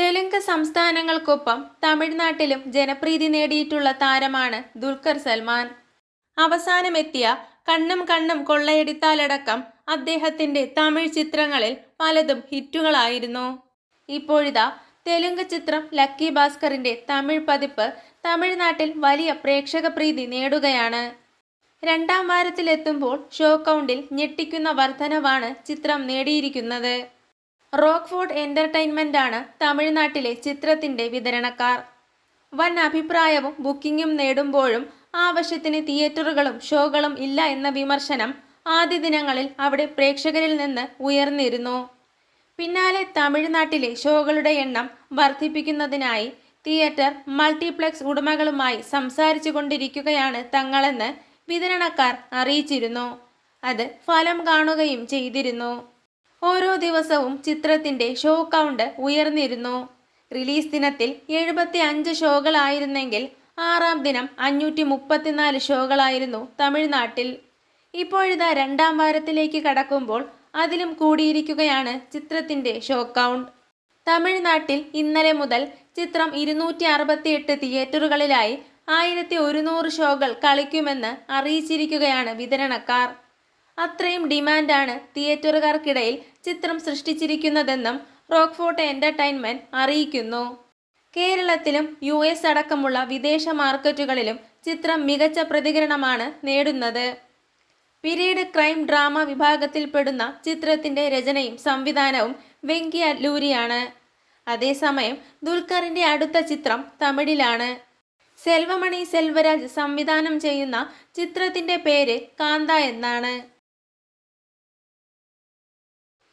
തെലുങ്ക് സംസ്ഥാനങ്ങൾക്കൊപ്പം തമിഴ്നാട്ടിലും ജനപ്രീതി നേടിയിട്ടുള്ള താരമാണ് ദുൽഖർ സൽമാൻ. അവസാനമെത്തിയ കണ്ണും കണ്ണും കൊള്ളയടിത്താലടക്കം അദ്ദേഹത്തിന്റെ തമിഴ് ചിത്രങ്ങളിൽ പലതും ഹിറ്റുകളായിരുന്നു. ഇപ്പോഴിതാ തെലുങ്ക് ചിത്രം ലക്കി ഭാസ്കറിന്റെ തമിഴ് പതിപ്പ് തമിഴ്നാട്ടിൽ വലിയ പ്രേക്ഷക പ്രീതി നേടുകയാണ്. രണ്ടാം വാരത്തിലെത്തുമ്പോൾ ഷോ കൗണ്ടിൽ ഞെട്ടിക്കുന്ന വർധനവാണ് ചിത്രം നേടിയിരിക്കുന്നത്. റോക്ക്ഫോർഡ് ആണ് തമിഴ്നാട്ടിലെ ചിത്രത്തിന്റെ വിതരണക്കാർ. വൻ അഭിപ്രായവും ബുക്കിംഗും നേടുമ്പോഴും ആവശ്യത്തിന് തിയേറ്ററുകളും ഷോകളും ഇല്ല എന്ന വിമർശനം ആദ്യ ദിനങ്ങളിൽ അവിടെ പ്രേക്ഷകരിൽ നിന്ന് ഉയർന്നിരുന്നു. പിന്നാലെ തമിഴ്നാട്ടിലെ ഷോകളുടെ എണ്ണം വർദ്ധിപ്പിക്കുന്നതിനായി തിയേറ്റർ മൾട്ടിപ്ലക്സ് ഉടമകളുമായി സംസാരിച്ചു കൊണ്ടിരിക്കുകയാണ് തങ്ങളെന്ന് വിതരണക്കാർ അറിയിച്ചിരുന്നു. അത് ഫലം കാണുകയും ചെയ്തിരുന്നു. ഓരോ ദിവസവും ചിത്രത്തിന്റെ ഷോ കൗണ്ട് ഉയർന്നിരുന്നു. റിലീസ് ദിനത്തിൽ എഴുപത്തി അഞ്ച് ഷോകളായിരുന്നെങ്കിൽ ആറാം ദിനം അഞ്ഞൂറ്റി മുപ്പത്തിനാല് ഷോകളായിരുന്നു തമിഴ്നാട്ടിൽ. ഇപ്പോഴിതാ രണ്ടാം വാരത്തിലേക്ക് കടക്കുമ്പോൾ അതിലും കൂടിയിരിക്കുകയാണ് ചിത്രത്തിന്റെ ഷോ കൗണ്ട്. തമിഴ്നാട്ടിൽ ഇന്നലെ മുതൽ ചിത്രം ഇരുന്നൂറ്റി അറുപത്തിയെട്ട് തിയേറ്ററുകളിലായി ആയിരത്തി ഒരുന്നൂറ് ഷോകൾ കളിക്കുമെന്ന് അറിയിച്ചിരിക്കുകയാണ് വിതരണക്കാർ. അത്രയും ഡിമാൻഡാണ് തിയേറ്ററുകാർക്കിടയിൽ ചിത്രം സൃഷ്ടിച്ചിരിക്കുന്നതെന്നും റോക്ക്ഫോർട്ട് എന്റർടൈൻമെന്റ് അറിയിക്കുന്നു. കേരളത്തിലും യു എസ് അടക്കമുള്ള വിദേശ മാർക്കറ്റുകളിലും ചിത്രം മികച്ച പ്രതികരണമാണ് നേടുന്നത്. പിരീഡ് ക്രൈം ഡ്രാമ വിഭാഗത്തിൽപ്പെടുന്ന ചിത്രത്തിന്റെ രചനയും സംവിധാനവും വെങ്കി അല്ലൂരിയാണ്. അതേസമയം ദുൽഖറിന്റെ അടുത്ത ചിത്രം തമിഴിലാണ്. സെൽവമണി സെൽവരാജ് സംവിധാനം ചെയ്യുന്ന ചിത്രത്തിന്റെ പേര് കാന്ത എന്നാണ്.